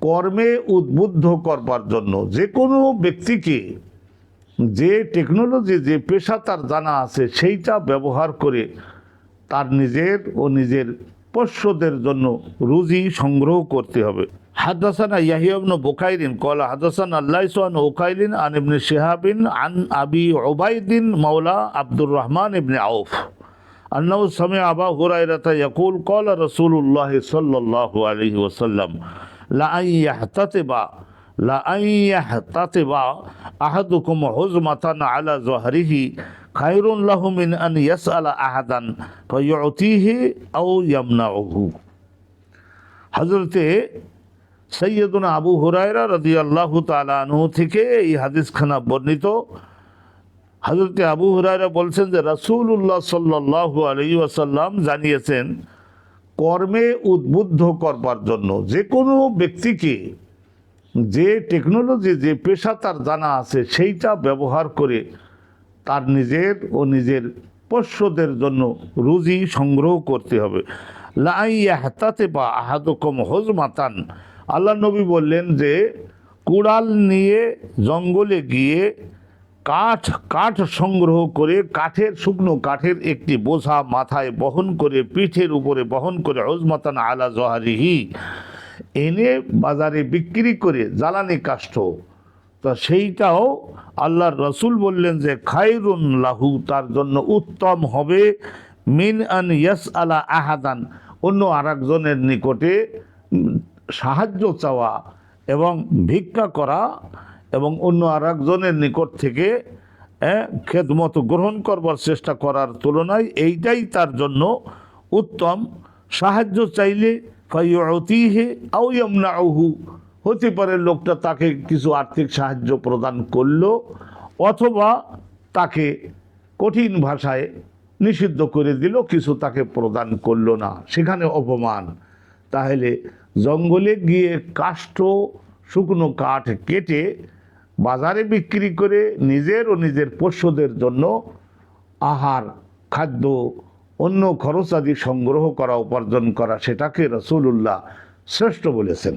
কর্মে উদ্বুদ্ধ করবার জন্য যে কোনো ব্যক্তিকে যে টেকনোলজি যে পেশা তার জানা আছে সেইটা ব্যবহার করে তার নিজের ও নিজের পোষ্যদের জন্য রুজি সংগ্রহ করতে হবে হাদাসানা ইয়াহিয়াবন বুখাইরিন কলা হাদাসান আল্লাহসান ওকাইলিন আন ইবনে শিহাবিন আন আবি ওবাইদিন মাওলা আব্দুর রহমান ইবনে আউফ أنه سمع أبا هريرة يقول قال رسول الله صلى الله عليه وسلم লাআইয়াহতাতিবা লাআইয়াহতাতিবা আহাদুকুম হুজমাতান আলা জহরিহি খায়রুন লাহু মিন আন ইয়াসআলা আহাদান ফায়ুতিহি আও ইয়ামনাউহু। হযরতে সৈয়দুনা আবু হুরায়রা রাদিয়াল্লাহু তাআলা আনহু থেকে এই হাদিসখানা বর্ণিত। হজরতে আবু হুরায়রা বলছেন যে রাসূলুল্লাহ সাল্লাল্লাহু আলাইহি ওয়াসাল্লাম জানিয়েছেন কর্মে উদ্বুদ্ধ করবার জন্য যে কোনো ব্যক্তিকে যে টেকনোলজি যে পেশা তার জানা আছে, সেইটা ব্যবহার করে তার নিজের ও নিজের পোষ্যদের জন্য রুজি সংগ্রহ করতে হবে। লাইয়া হাতাতে বা আহাদকম হজমাতান। আল্লাহ নবী বললেন যে, কুড়াল নিয়ে জঙ্গলে গিয়ে কাঠ কাঠ সংগ্রহ করে কাঠের, শুকনো কাঠের একটি বোঝা মাথায় বহন করে, পিঠের উপরে বহন করে হজমাতান আলা জহারিহি এনে বাজারে বিক্রি করে জ্বালানি কাষ্ঠ। তো সেইটাও আল্লাহর রসুল বললেন যে খাইরুন লাহু, তার জন্য উত্তম হবে। মিন আন ইয়াস আলা আহাদান, অন্য আরেকজনের নিকটে সাহায্য চাওয়া এবং ভিক্ষা করা এবং অন্য আরেকজনের নিকট থেকে খেদমত গ্রহণ করবার চেষ্টা করার তুলনায় এইটাই তার জন্য উত্তম। সাহায্য চাইলে ফাইয়তিহে আউ ইয়ামনাউহু, হতে পারে লোকটা তাকে কিছু আর্থিক সাহায্য প্রদান করল অথবা তাকে কঠিন ভাষায় নিষিদ্ধ করে দিল, কিছু তাকে প্রদান করল না। সেখানে অপমান। তাহলে জঙ্গলে গিয়ে কাষ্ঠ, শুকনো কাঠ কেটে বাজারে বিক্রি করে নিজের ও নিজের পোষ্যদের জন্য আহার, খাদ্য, অন্য খরচ আদি সংগ্রহ করা, উপার্জন করা, সেটাকে রসুল্লাহ শ্রেষ্ঠ বলেছেন।